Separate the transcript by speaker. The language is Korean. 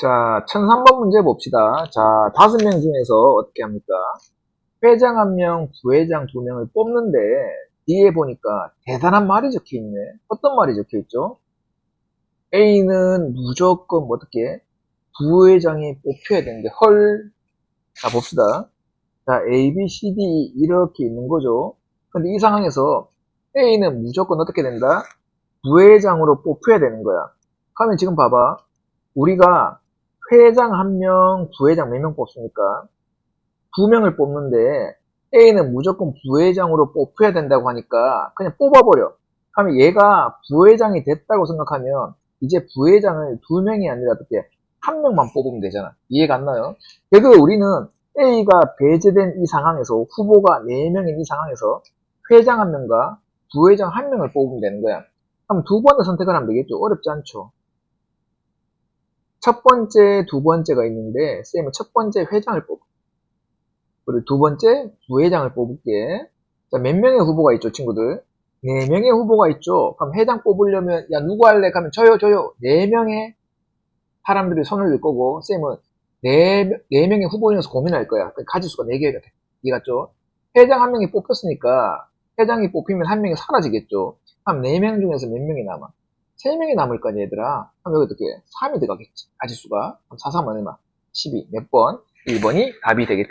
Speaker 1: 자, 1003번 문제 봅시다. 자, 다섯 명 중에서 어떻게 합니까? 회장 한 명, 부회장 두 명을 뽑는데, 뒤에 보니까 대단한 말이 적혀 있네. 어떤 말이 적혀 있죠? A는 무조건 뭐 어떻게? 부회장이 뽑혀야 되는데, 헐. 자, 봅시다. 자, A, B, C, D 이렇게 있는 거죠. 근데 이 상황에서 A는 무조건 어떻게 된다? 부회장으로 뽑혀야 되는 거야. 그러면 지금 봐봐. 우리가 회장 한 명, 부회장 몇 명 뽑습니까? 두 명을 뽑는데 A는 무조건 부회장으로 뽑혀야 된다고 하니까 그냥 뽑아버려. 그러면 얘가 부회장이 됐다고 생각하면 이제 부회장을 두 명이 아니라 어떻게 한 명만 뽑으면 되잖아. 이해가 안 나요? 그래도 우리는 A가 배제된 이 상황에서 후보가 4명인 이 상황에서 회장 한 명과 부회장 한 명을 뽑으면 되는 거야. 그럼 두 번의 선택을 하면 되겠죠. 어렵지 않죠. 첫 번째, 두 번째가 있는데 쌤은 첫 번째 회장을 뽑아. 그리고 두 번째 부회장을 뽑을게. 자, 몇 명의 후보가 있죠, 친구들? 네 명의 후보가 있죠. 그럼 회장 뽑으려면 야 누구 할래? 그러면 저요, 저요. 네 명의 사람들이 손을 들 거고 쌤은 네, 네 명의 후보 중에서 고민할 거야. 그 가지수가 네 개가 돼. 이해갔죠? 회장 한 명이 뽑혔으니까 회장이 뽑히면 한 명이 사라지겠죠. 그럼 네 명 중에서 몇 명이 남아? 세 명이 남을 거 아니야, 얘들아. 그럼 여기 어떻게? 3이 들어가겠지. 가지수가. 그럼 4, 3 얼마? 12. 몇 번? 1번이 답이 되겠죠.